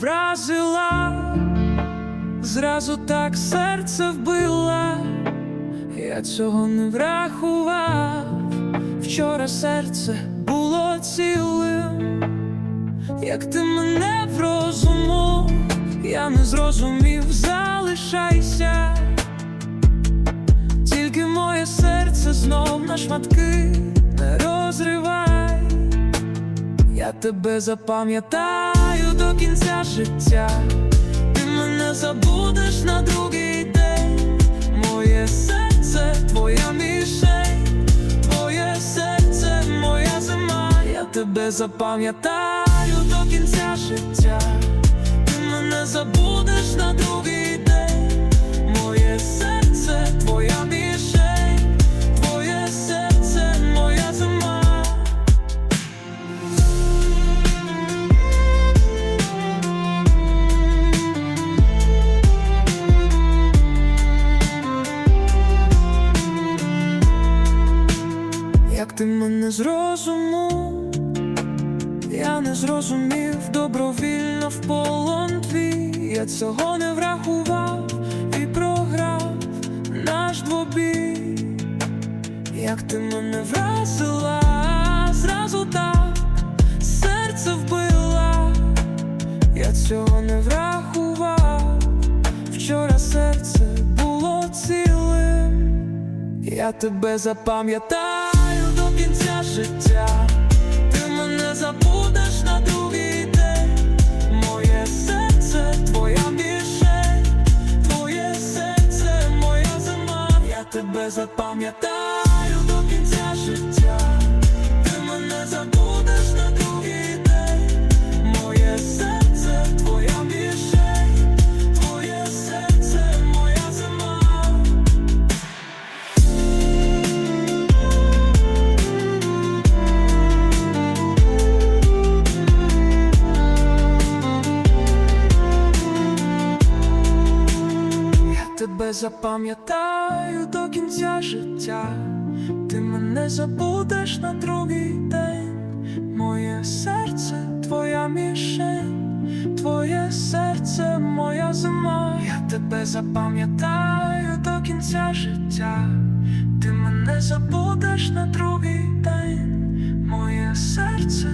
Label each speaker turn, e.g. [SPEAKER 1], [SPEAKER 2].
[SPEAKER 1] вразила, зразу так серце вбила, я цього не врахував. Вчора серце було цілим, як ти мене в розуму, я не зрозумів, залишайся, тільки моє серце знов на шматки не розривай. Я тебе запам'ятаю до кінця життя, ти мене забудеш на другий день. Моє серце, твоя мішень, твоє серце, моя зима. Я тебе запам'ятаю до кінця життя, Як ти мене зрозумів, я не зрозумів добровільно в полон твій, я цього не врахував і програв наш двобій, як ти мене вразила, зразу так серце вбила, я цього не врахував, вчора серце було цілим. Я тебе кінця життя, ти мене забудеш на другий день. Моє серце, твоя більше, твоє серце, моя зима. Я тебе запам'ятаю до кінця життя, запам'ятаю до кінця життя, ти мене забудеш на другий день. Моє серце, твоя мішень, твоє серце, моя зима. Я тебе запам'ятаю до кінця життя, ти мене забудеш на другий день. Моє серце,